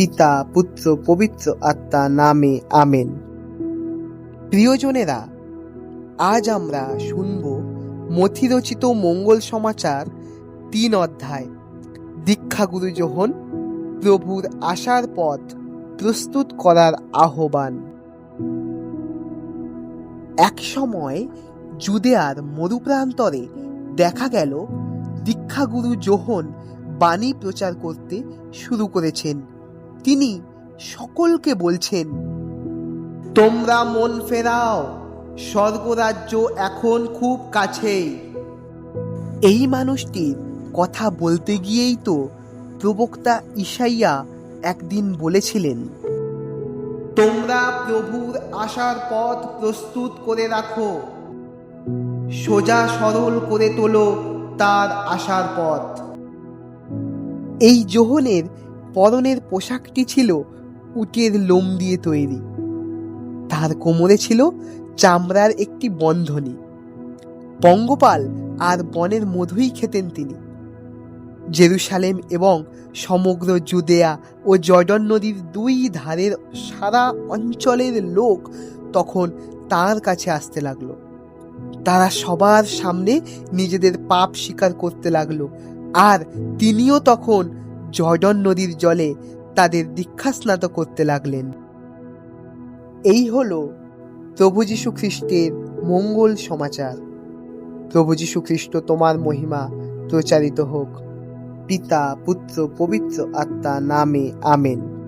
পিতা, পুত্র, পবিত্র আত্মা নামে আমেন। প্রিয়জনেরা, আজ আমরা শুনব মথিরচিত মঙ্গল সমাচার তিন অধ্যায়। দীক্ষাগুরু যোহন প্রভুর আসার পথ প্রস্তুত করার আহ্বান। এক সময় জুদেয়ার মরুপ্রান্তরে দেখা গেল দীক্ষাগুরু যোহন বাণী প্রচার করতে শুরু করেছেন। তিনি সকলকে বলছেন, তোমরা মন ফেরাও, স্বর্গরাজ্য এখন খুব কাছেই। এই মানুষটির কথা বলতে গিয়েই তো প্রবক্তা ইসাইয়া একদিন বলেছিলেন, তোমরা প্রভুর আসার পথ প্রস্তুত করে রাখো, সোজা সরল করে তোলো তার আসার পথ। এই যোহনের পরনের পোশাকটি ছিল উটের লোম দিয়ে তৈরি। তার কোমরে ছিল চামড়ার একটি বন্ধনী। পঙ্গপাল আর বনের মধুই খেতেন তিনি। জেরুসালেম এবং সমগ্র জুদেয়া ও জর্ডন নদীর দুই ধারের সারা অঞ্চলের লোক তখন তার কাছে আসতে লাগল। তারা সবার সামনে নিজেদের পাপ স্বীকার করতে লাগল। আর তিনিও তখন জর্ডন নদীর জলে তাদের দীক্ষাস্নাত করতে লাগলেন। এই হল প্রভু যীশু খ্রিস্টের মঙ্গল সমাচার। প্রভু যীশু খ্রিস্ট তোমার মহিমা প্রচারিত হোক। পিতা, পুত্র, পবিত্র আত্মা নামে আমেন।